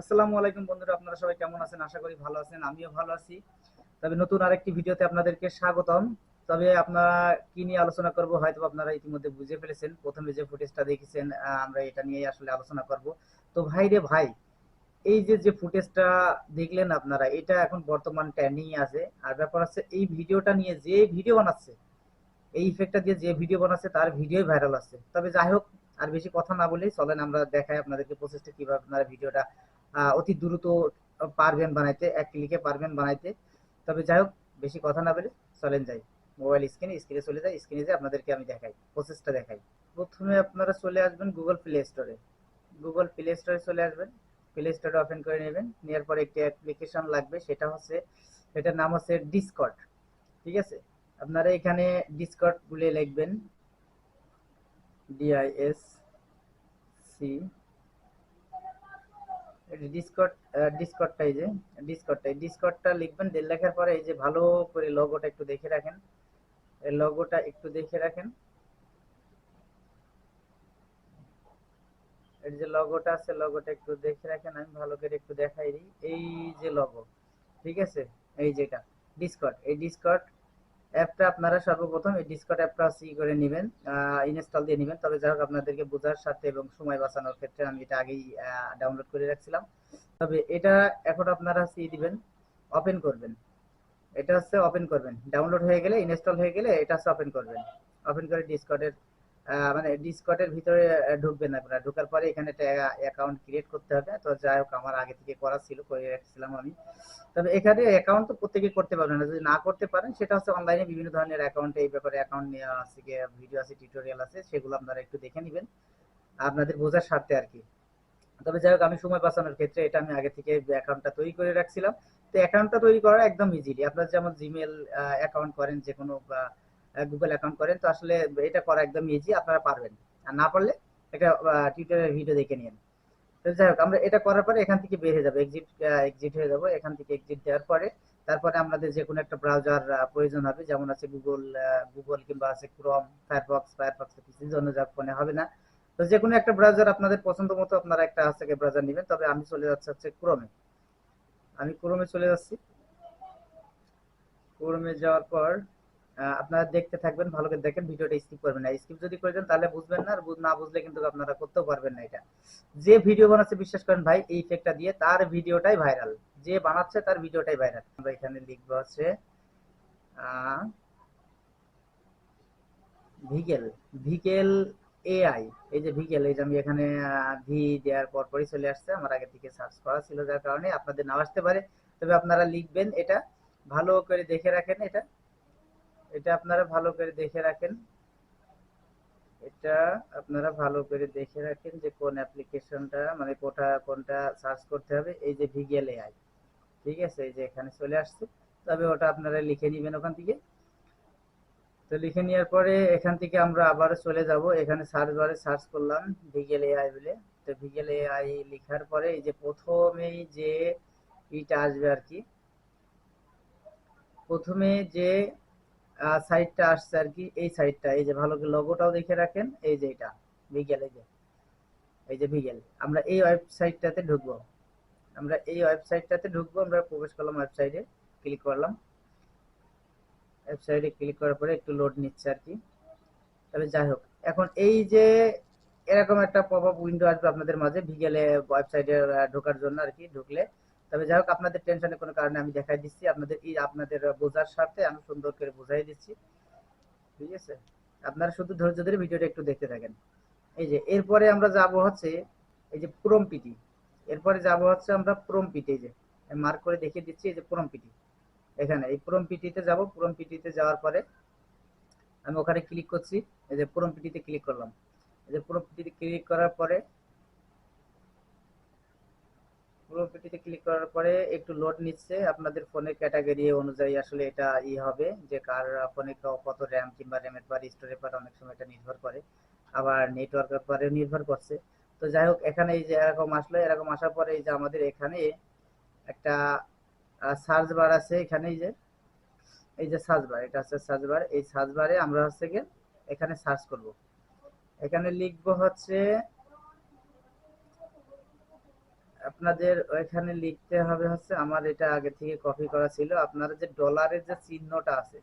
আসসালামু আলাইকুম বন্ধুরা, আপনারা সবাই কেমন আছেন? আশা করি ভালো আছেন, আমিও ভালো আছি। তবে নতুন আরেকটি ভিডিওতে আপনাদেরকে স্বাগতম। তবে আপনারা কি নিয়ে আলোচনা করব হয়তো আপনারা ইতিমধ্যে বুঝে ফেলেছেন। প্রথমে যে ফুটেজটা দেখেছেন আমরা এটা নিয়েই আসলে আলোচনা করব। তো ভাই রে ভাই, এই যে যে ফুটেজটা দেখলেন আপনারা, এটা এখন বর্তমান ট্রেন্ডিং আছে। আর ব্যাপার হচ্ছে, এই ভিডিওটা নিয়ে যে ভিডিও বানাচ্ছে, এই ইফেক্টটা দিয়ে যে ভিডিও বানাচ্ছে, তার ভিডিওই ভাইরাল আছে। তবে যাই হোক, আর বেশি কথা না বলেই চলেন, আমরা দেখাই আপনাদেরকে প্রসেসটা কীভাবে আপনারা ভিডিওটা অতি দ্রুত পারবেন বানাইতে, এক ক্লিকে পারবেন বানাইতে। তবে যাই হোক, বেশি কথা না বলে চলেন যাই। মোবাইল স্ক্রিনে স্ক্রিনে চলে যাই স্ক্রিনে যে আপনাদেরকে আমি দেখাই প্রসেসটা দেখাই। প্রথমে আপনারা চলে আসবেন গুগল প্লে স্টোরে গুগল প্লে স্টোরে চলে আসবেন। প্লে স্টোরে ওপেন করে নেবেন। নেওয়ার পরে একটি অ্যাপ্লিকেশন লাগবে, সেটা হচ্ছে, এটার নাম হচ্ছে ডিসকর্ড ঠিক আছে? আপনারা এখানে ডিসকর্ড বলে লিখবেন ডিআইএস সি ডিসকর্ড ডিসকর্ডটা এই যে ডিসকর্ডটা ডিসকর্ডটা লিখবেন দেড় লেখার পরে এই যে ভালো করে লোগোটা একটু দেখে রাখেন। এই লোগোটা একটু দেখে রাখেন। এর যে লগোটা আছে লগোটা একটু দেখে রাখেন, আমি ভালো করে একটু দেখাই দিই। এই যে লগো ঠিক আছে? এই যেটা ডিসকর্ড এই ডিসকর্ড অ্যাপটা আপনারা সর্বপ্রথম এই ডিসকর্ড অ্যাপটা সি করে নেবেন ইনস্টল দিয়ে নেবেন। তবে যাই হোক, আপনাদেরকে বোঝার সাথে এবং সময় বাঁচানোর ক্ষেত্রে আমি এটা আগেই ডাউনলোড করে রাখছিলাম। তবে এটা এখন আপনারা সি দিবেন ওপেন করবেন। এটা হচ্ছে ওপেন করবেন। ডাউনলোড হয়ে গেলে ইনস্টল হয়ে গেলে এটা হচ্ছে ওপেন করবেন। ওপেন করে ডিসকর্ডের মানে ডিসকর্ডের ভিতরে ঢুকবেন আপনারা। ঢোকার পরে এখানে একটা অ্যাকাউন্ট ক্রিয়েট করতে হবে। তো যাই হোক, আমার আগে থেকে করা ছিল, করে রাখছিলাম আমি। তবে এখানে অ্যাকাউন্ট তো প্রত্যেকে করতে পারবেন না। যদি না করতে পারেন, সেটা হচ্ছে অনলাইনে বিভিন্ন ধরনের অ্যাকাউন্ট এই ব্যাপারে অ্যাকাউন্ট নেওয়া আছে ভিডিও আছে টিউটোরিয়াল আছে, সেগুলো আপনারা একটু দেখে নেবেন। আপনাদের বোঝার স্বার্থে আর কি। তবে যাই হোক, আমি সময় বাঁচানোর ক্ষেত্রে এটা আমি আগে থেকে অ্যাকাউন্টটা তৈরি করে রাখছিলাম। তো অ্যাকাউন্টটা তৈরি করা একদম ইজিলি আপনারা যেমন জিমেল অ্যাকাউন্ট করেন যে কোনো গুগল অ্যাকাউন্ট করেন, তো আসলে এটা করা একদম ইজি আপনারা পারবেন। আর না পারলে একটা টিউটোরিয়াল ভিডিও দেখে নিন তো যাই হোক, আমরা এটা করার পরে এখান থেকে বের হয়ে যাব এক্সিট এক্সিট হয়ে যাব। এখান থেকে এক্সিট দেওয়ার পরে তারপরে আমাদের যে কোনো একটা ব্রাউজার প্রয়োজন হবে, যেমন আছে গুগল গুগল কিংবা আছে ক্রোম ফায়ারফক্স ফায়ারফক্স কিছুর জন্য যা ফোনে হবে না। তো যে কোনো একটা ব্রাউজার আপনাদের পছন্দ মতো আপনারা একটা আছে ব্রাউজার নেবেন, তবে আমি চলে যাচ্ছি হচ্ছে ক্রোমে আমি ক্রোমে চলে যাচ্ছি। ক্রোমে যাওয়ার পর আপনারা দেখতে থাকবেন ভালো করে দেখেন ভিডিওটা স্কিপ করবেন না। স্কিপ যদি করে দেন তাহলে বুঝবেন না আর না বুঝলে কিন্তু আপনারা করতেও পারবেন না এটা। যে ভিডিও বানাচ্ছে বিশ্বাস করেন ভাই এই ইফেক্টটা দিয়ে তার ভিডিওটাই ভাইরাল যে বানাচ্ছে তার ভিডিওটাই ভাইরাল আমরা এখানে লিখব আহ, ভিগেল ভিগেল এআই এই যে ভিগেল এই যে আমি এখানে ভি দেওয়ার পর পরই চলে আসছে। আমার আগে থেকে সার্চ করা ছিল যার কারণে আপনাদের নাও আসতে পারে। তবে আপনারা লিখবেন এটা ভালো করে দেখে রাখেন এটা। এটা আপনারা ভালো করে দেখে রাখেন। এটা আপনারা ভালো করে দেখে রাখেন যে কোন অ্যাপ্লিকেশনটা মানে কোনটা কোনটা সার্চ করতে হবে। এই যে ভিগেল এআই, ঠিক আছে? এই যে এখানে চলে আসছে। তবে ওটা আপনারা লিখে নেবেন ওখান থেকে। তো লিখে নেওয়ার পরে এখান থেকে আমরা আবার চলে যাব। এখানে সার্চ বারে সার্চ করলাম ভিগেল এআই বলে। তো ভিগেল এআই লেখার পরে এই যে প্রথমেই যে ইটা আসবে আর কি, প্রথমে যে সাইটটা আসছে আর কি, এই সাইডটা এই যে ভালো লোগোটাও দেখে রাখেন, এই যে এটা ভিগেল এই যে এই যে ভিগেল আমরা এই ওয়েবসাইটটাতে ঢুকবো, আমরা এই ওয়েবসাইটটাতে ঢুকবো, আমরা প্রবেশ করলাম ওয়েবসাইটে ক্লিক করলাম ওয়েবসাইটে ক্লিক করার পরে একটু লোড নিচ্ছে আর কি তবে যাই হোক, এখন এই যে এরকম একটা পপ আপ উইন্ডো আসবে আপনাদের মাঝে ভিগেলে ওয়েবসাইটে ঢোকার জন্য আর কি, ঢুকলে তবে যাই হোক, আপনাদের টেনশনের কোনো কারণে আমি দেখাই দিচ্ছি। আপনাদের এই আপনাদের বোঝার স্বার্থে আমি সুন্দর করে বোঝাই দিচ্ছি। ঠিক আছে? আপনারা শুধু ধৈর্য ধরে ভিডিওটা একটু দেখতে থাকেন। এই যে, এরপরে আমরা যাব হচ্ছে এই যে প্রোম পিটি এরপরে যাব হচ্ছে আমরা প্রোম পিটি এই যে মার্ক করে দেখিয়ে দিচ্ছি এই যে প্রোম পিটি এখানে, এই প্রোম পিটিতে যাব। প্রোম পিটিতে যাওয়ার পরে আমি ওখানে ক্লিক করছি। এই যে প্রোম পিটিতে ক্লিক করলাম। এই যে প্রোম পিটিতে ক্লিক করার পরে প্রোম পিটিতে ক্লিক করার পরে একটু লোড নিচ্ছে। আপনাদের ফোনের ক্যাটাগরি অনুযায়ী আসলে এটা ই হবে যে কার ফোনে কত র্যাম কিংবা র্যামের পর স্টোরের পর অনেক সময় এটা নির্ভর করে। আবার নেটওয়ার্কের পরে নির্ভর করছে। তো যাই হোক, এখানে এই যে এরকম আসলো, এরকম আসার পরে এই যে আমাদের এখানে একটা সার্চ বার আছে এখানে এই যে এই যে সার্চ বার এটা হচ্ছে সার্চ বার এই সার্চ বারে আমরা হচ্ছে গিয়ে এখানে সার্চ করব। এখানে লিখব হচ্ছে আপনাদের ওইখানে লিখতে হবে হচ্ছে, আমার এটা আগে থেকে কপি করা ছিল। আপনারা যে ডলারের যে চিহ্নটা আছে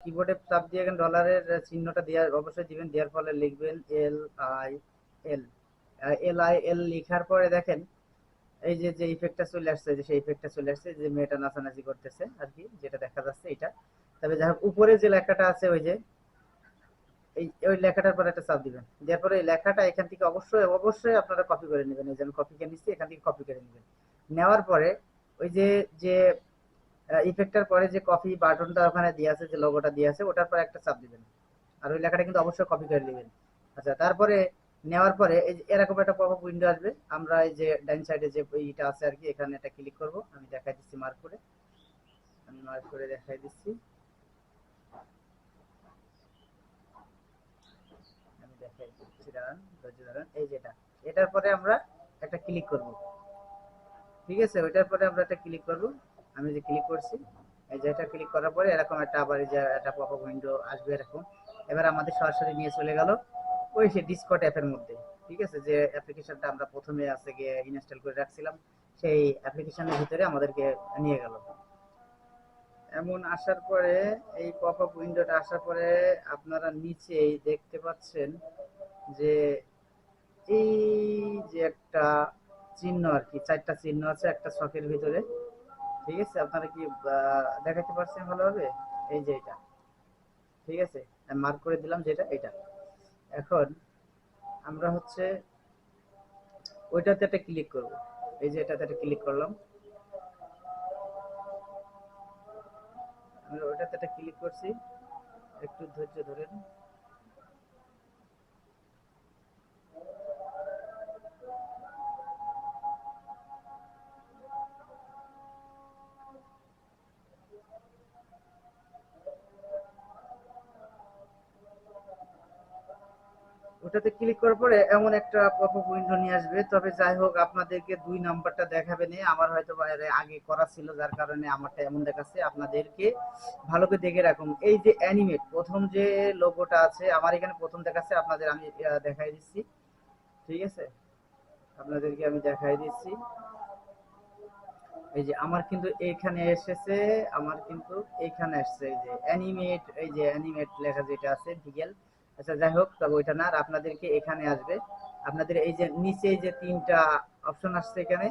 কিবোর্ডে চাপ দিয়ে এখানে ডলারের চিহ্নটা দেওয়ার অবশ্যই দিবেন, দেওয়ার ফলে লিখবেন L I L L I L লেখার পরে দেখেন, এই যে যে ইফেক্টটা চলে আসছে, যে সেই ইফেক্টটা চলে আসছে, যে মেয়েটা নাচানাচি করতেছে আর কি, যেটা দেখা যাচ্ছে এটা। তবে যাই উপরে যে লেখাটা আছে ওই যে এই, ওই লেখাটার পরে একটা চাপ দিবেন। দেওয়ার পরে এই লেখাটা এখান থেকে অবশ্যই অবশ্যই আপনারা কপি করে নেবেন। এই যে আমি কপি করে নিচ্ছি, এখান থেকে কপি করে নেবেন। নেওয়ার পরে ওই যে যে ইফেক্টটার পরে যে কপি বাটনটা ওখানে দিয়ে আছে, যে লোগোটা দিয়ে আছে, ওটার পরে একটা চাপ দিবেন। আর ওই লেখাটা কিন্তু অবশ্যই কপি করে নেবেন। আচ্ছা তারপরে নেওয়ার পরে এই যে, এরকম একটা পপআপ উইন্ডো আসবে। আমরা এই যে ডাইন সাইডে যে ইটা আছে আর কি, এখানে এটা ক্লিক করব। আমি দেখাই দিচ্ছি মার্ক করে। আমি মার্ক করে দেখাই দিচ্ছি আমি দেখাই দিচ্ছি দাঁড়ান ধৈর্য এই যেটা। এটার পরে আমরা একটা ক্লিক করব। ঠিক আছে? ওইটার পরে আমরা একটা ক্লিক করব। আমি যে ক্লিক করছি, এই ক্লিক করার পরে এরকম একটা আবার একটা পপআপ উইন্ডো আসবে এরকম। এবার আমাদের সরাসরি নিয়ে চলে গেল ওই সে ডিসকট অ্যাপের মধ্যে। ঠিক আছে? যে অ্যাপ্লিকেশনটা আমরা প্রথমে আছে গিয়ে ইনস্টল করে রাখছিলাম, সেই অ্যাপ্লিকেশনের ভিতরে আমাদেরকে নিয়ে গেল। এমন আসার পরে, এই পপআপ উইন্ডোটা আসার পরে আপনারা নিচেই দেখতে পাচ্ছেন যে এই যে একটা চিহ্ন আর কি, চারটা চিহ্ন আছে একটা ছকের ভিতরে। ঠিক আছে? আপনারা কি দেখাতে পারছেন ভালোভাবে? এই যে এটা। ঠিক আছে? মার্ক করে দিলাম যেটা, এটা। এখন আমরা হচ্ছে ওইটাতে একটা ক্লিক করব। এই যে এটাতে একটা ক্লিক করলাম। আমরা ওইটাতে একটা ক্লিক করছি। একটু ধৈর্য ধরেন। ওটাতে ক্লিক করার পরে এমন একটা পপআপ উইন্ডো নিয়ে আসবে। তবে যাই হোক, আপনাদেরকে দুই নাম্বারটা দেখাবে না। আমার হয়তো আগে করা ছিল, যার কারণে আমারটা এমন দেখাচ্ছে। আপনাদেরকে ভালো করে দেখে রাখুন। এই যে অ্যানিমেট প্রথম যে লোগোটা আছে, আমার এখানে প্রথম দেখাচ্ছে, আপনাদের আমি দেখাই দিচ্ছি। ঠিক আছে? আপনাদেরকে আমি দেখাই দিচ্ছি। এই যে আমার কিন্তু এখানে এসেছে, আমার কিন্তু এখানে আসছে। এই যে অ্যানিমেট এই যে অ্যানিমেট লেখা যেটা আছে ভিগেল আচ্ছা যাই হোক, তবে ওইটা না আপনাদেরকে এখানে আসবে। আপনাদের এই যে নিচে যে তিনটা অপশন আসছে এখানে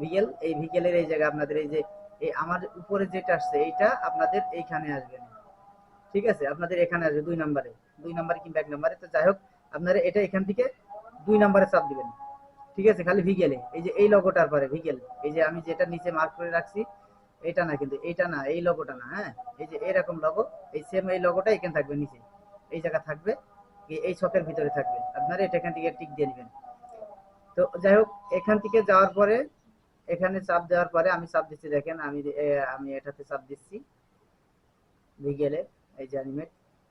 ভিগেল এই ভিগেলের এই জায়গায় আপনাদের এই যে, এই আমার উপরে যেটা আসছে, এইটা আপনাদের এইখানে আসবে। না ঠিক আছে? আপনাদের এখানে আসবে দুই নম্বরে। দুই নম্বরে কিংবা এক নম্বরে। তো যাই হোক, আপনারা এটা এখান থেকে দুই নম্বরে চাপ দিবেন। ঠিক আছে? খালি ভিগেলে এই যে এই লগোটার পরে ভিগেল এই যে আমি যেটা নিচে মার্ক করে রাখছি, এটা না, কিন্তু এটা না, এই লগোটা না হ্যাঁ? এই যে এরকম লগো এই সেম এই লগোটা এখানে থাকবে নিচে। এই জায়গা থাকবে এই- ছকের ভিতরে থাকবে। আপনারা এটা এখান থেকে টিক দিয়ে নেবেন। তো যাই হোক, এখান থেকে যাওয়ার পরে, এখানে চাপ দেওয়ার পরে আমি চাপ দিচ্ছি, দেখেন আমি আমি এটাতে চাপ দিচ্ছি। ভিগেলে এই যে অ্যানিমেট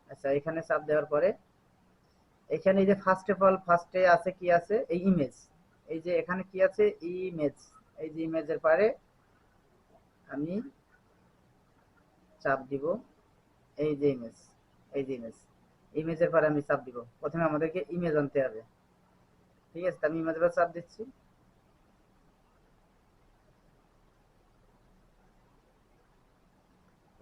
আচ্ছা এখানে চাপ দেওয়ার পরে, এখানে এই যে ফার্স্ট অফ অল ফার্স্টে আছে কি আছে? এই ইমেজ এই যে এখানে কি আছে? ইমেজ এই যে ইমেজের পরে আমি চাপ দিব। এই যে ইমেজ এই যে ইমেজ ইমেজের পরে আমি চাপ দিব। প্রথমে আমাদেরকে ইমেজ আনতে হবে। ঠিক আছে আমি ইমেজের পর চাপ দিচ্ছি।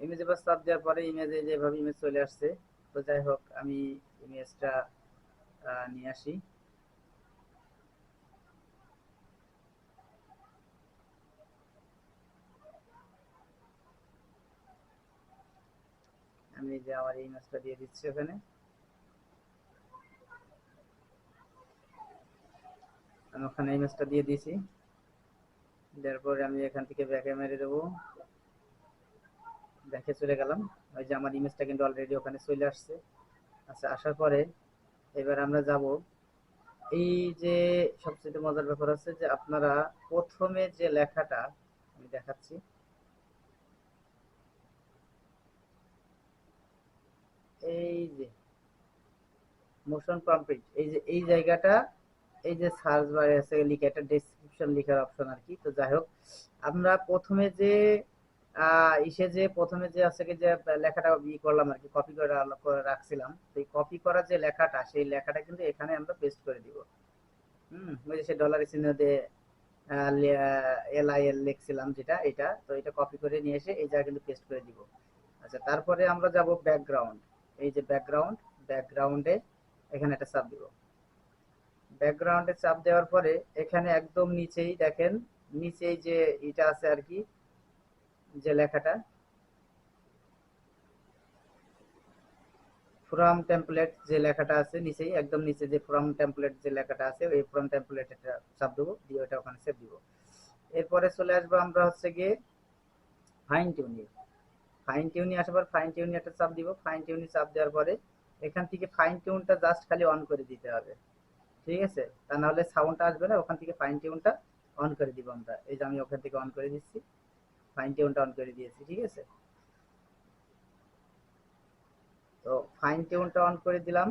ইমেজের পর চাপ দেওয়ার পরে ইমেজে যেভাবে ইমেজ চলে আসছে, তো যাই হোক, আমি ইমেজটা নিয়ে আসি। আমি যে আমার ইমেজটা দিয়ে দিচ্ছি ওখানে। আমি ওখানে ইমেজটা দিয়ে দিয়েছি। দেওয়ার পরে আমি এখান থেকে ব্যাকে মেরে দেবো। ব্যাকে চলে গেলাম। ওই যে আমার ইমেজটা কিন্তু অলরেডি ওখানে চলে আসছে। আচ্ছা আসার পরে এবার আমরা যাব। এই যে সবচেয়ে মজার ব্যাপার আছে যে আপনারা প্রথমে যে লেখাটা আমি দেখাচ্ছি। এই যে মোশন কমপ্লিট এই যে, এই জায়গাটা এই যে সার্চ বারে আছে, লিখে একটা ডেসক্রিপশন লেখার অপশন আর কি। তো যাই হোক, আমরা প্রথমে যে ইসে যে প্রথমে যে আছে যে, লেখাটা ই করলাম আর কি কপি করে রাখছিলাম। সেই কপি করা যে লেখাটা, সেই লেখাটা কিন্তু এখানে আমরা পেস্ট করে দিব। হুম, ওই যে সে ডলার চিহ্ন দিয়ে এল আই এল লিখছিলাম যেটা, এটা। তো এটা কপি করে নিয়ে এসে এই জায়গায় কিন্তু পেস্ট করে দিব। আচ্ছা তারপরে আমরা যাব ব্যাকগ্রাউন্ড এই যে ব্যাকগ্রাউন্ড ব্যাকগ্রাউন্ডে এখানে একটা চাপ দিব। ব্যাকগ্রাউন্ডে চাপ দেওয়ার পরে এখানে একদম নিচেই দেখেন, নিচেই যে এটা আছে আর কি, যে লেখাটা ফ্রম টেমপ্লেট যে লেখাটা আছে নিচেই, একদম নিচে যে ফ্রম টেমপ্লেট যে লেখাটা আছে, ওই ফ্রম টেমপ্লেট এটা চাপ দেবো, দিয়ে ওটা ওখানে সেভ দিব। এরপরে চলে আসব আমরা হচ্ছে গিয়ে ফাইন টিউনিং ফাইন টিউনি আসার পর ফাইন টিউনি একটা চাপ দিব। ফাইন টিউনি চাপ দেওয়ার পরে এখান থেকে ফাইন টিউনটা জাস্ট খালি অন করে দিতে হবে। ঠিক আছে? তা নাহলে সাউন্ডটা আসবে না, ওখান থেকে ফাইন টিউনটা অন করে দিব আমরা। এই যে আমি ওখান থেকে অন করে দিচ্ছি। ফাইন টিউনটা অন করে দিয়েছি, ঠিক আছে? তো ফাইন টিউনটা অন করে দিলাম।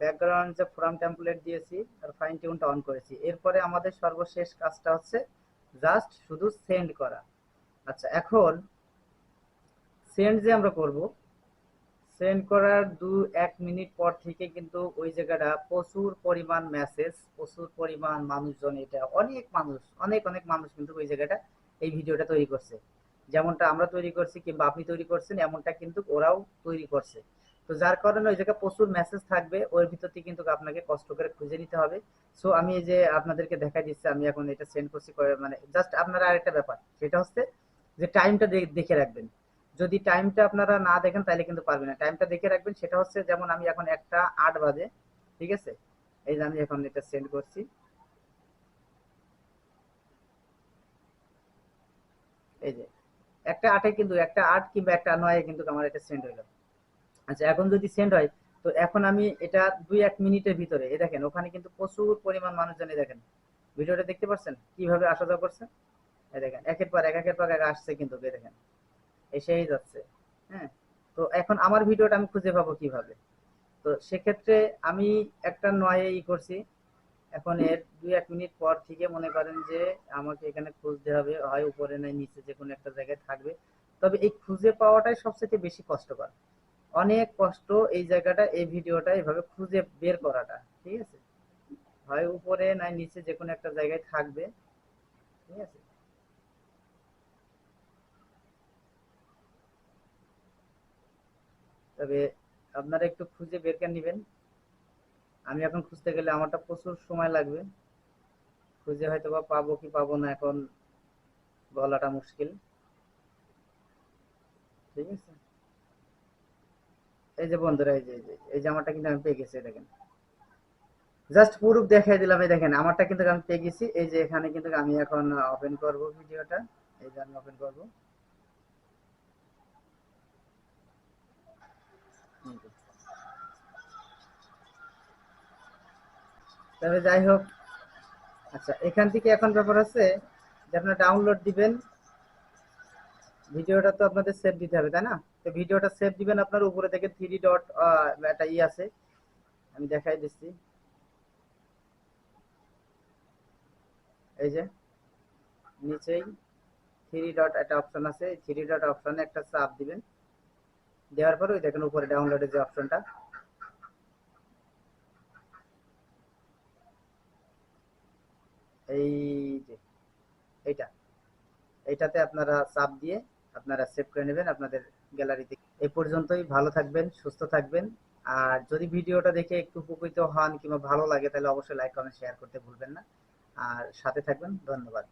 ব্যাকগ্রাউন্ড যে ফ্রম টেমপ্লেট দিয়েছি আর ফাইন টিউনটা অন করেছি। এরপরে আমাদের সর্বশেষ কাজটা হচ্ছে জাস্ট শুধু সেন্ড করা। আচ্ছা এখন সেন্ড যে আমরা করব সেন্ড করার দু এক মিনিট পর থেকে কিন্তু ওই জায়গাটা প্রচুর পরিমাণ মেসেজ প্রচুর পরিমাণ মানুষজন এটা, অনেক মানুষ, অনেক অনেক মানুষ কিন্তু ওই জায়গাটা, এই ভিডিওটা তৈরি করছে। যেমনটা আমরা তৈরি করছি কিংবা আপনি তৈরি করছেন, এমনটা কিন্তু ওরাও তৈরি করছে। তো যার কারণে ওই জায়গায় প্রচুর মেসেজ থাকবে, ওর ভিতর থেকে কিন্তু আপনাকে কষ্ট করে খুঁজে নিতে হবে। সো আমি এই যে আপনাদেরকে দেখা দিচ্ছি, আমি এখন এটা সেন্ড করছি মানে জাস্ট আপনারা আরেকটা ব্যাপার, সেটা হচ্ছে যে টাইমটা দেখে রাখবেন। যদি টাইমটা আপনারা না দেখেন, তাহলে কিন্তু পারবেন না। টাইমটা দেখে রাখবেন, সেটা হচ্ছে যেমন আমি এখন একটা আট বাজে, ঠিক আছে? এই যে আমি এখন এটা সেন্ড করছি। এই যে, একটা আটে কিন্তু, একটা আট কিংবা একটা নয় কিন্তু আমার এটা সেন্ড হইল। আচ্ছা এখন যদি সেন্ড হয়, তো এখন আমি এটা দুই এক মিনিটের ভিতরে, এই দেখেন, ওখানে কিন্তু প্রচুর পরিমাণ মানুষজন দেখেন। ভিডিওটা দেখতে পাচ্ছেন কীভাবে আসা যাওয়া করছে? এই দেখেন, একের পর এক, একের পর এক আসছে কিন্তু দেখেন। এসেই যাচ্ছে। হ্যাঁ তো এখন আমার ভিডিওটা আমি খুঁজে পাবো কীভাবে? তো সেক্ষেত্রে আমি একটা নয়ে ই করছি। এখন এর দুই এক মিনিট পর থেকে মনে করেন যে আমাকে এখানে খুঁজতে হবে হয় উপরে নাই নিচে যে কোনো একটা জায়গায় থাকবে। তবে এই খুঁজে পাওয়াটাই সবচেয়ে বেশি কষ্টকর। অনেক কষ্ট এই জায়গাটা এই ভিডিওটা এভাবে খুঁজে বের করাটা ঠিক আছে? হয় উপরে নাই নিচে যে কোনো একটা জায়গায় থাকবে ঠিক আছে? তবে আপনারা একটু খুঁজে বের করে নেবেন। আমি এখন খুঁজতে গেলে আমারটা প্রচুর সময় লাগবে। খুঁজে হয়তো বা পাবো কি পাবো না এখন বলাটা মুশকিল। ঠিক আছে? এই যে বন্ধুরা, এই যে, এই জামাটা কিন্তু আমি পেয়ে গেছি দেখেন। জাস্ট প্রুফ দেখাই দিলাম, এই দেখেন, আমারটা কিন্তু আমি পেয়ে গেছি। এই যে এখানে কিন্তু আমি এখন ওপেন করব ভিডিওটা। এই যে আমি ওপেন করব। তবে যাই হোক আচ্ছা এখান থেকে এখন ব্যাপার আছে যে আপনার ডাউনলোড দিবেন। ভিডিওটা তো আপনাদের সেভ দিতে হবে, তাই না? তো ভিডিওটা সেভ দিবেন আপনার উপরে থেকে থ্রি ডট একটা ই আছে। আমি দেখাই দিচ্ছি। এই যে, নিচেই থ্রি ডট একটা অপশন আছে। থ্রি ডট অপশনে একটা চাপ দিবেন। দেওয়ার পরে ওই দেখেন উপরে ডাউনলোডের যে অপশনটা এই যে, এইটা। এইটাতে আপনারা চাপ দিয়ে আপনারা সেভ করে নেবেন আপনাদের গ্যালারিতে এই পর্যন্তই, ভালো থাকবেন, সুস্থ থাকবেন। আর যদি ভিডিওটা দেখে একটু উপকৃত হন কিংবা ভালো লাগে, তাহলে অবশ্যই লাইক কমেন্ট শেয়ার করতে ভুলবেন না। আর সাথে থাকবেন, ধন্যবাদ।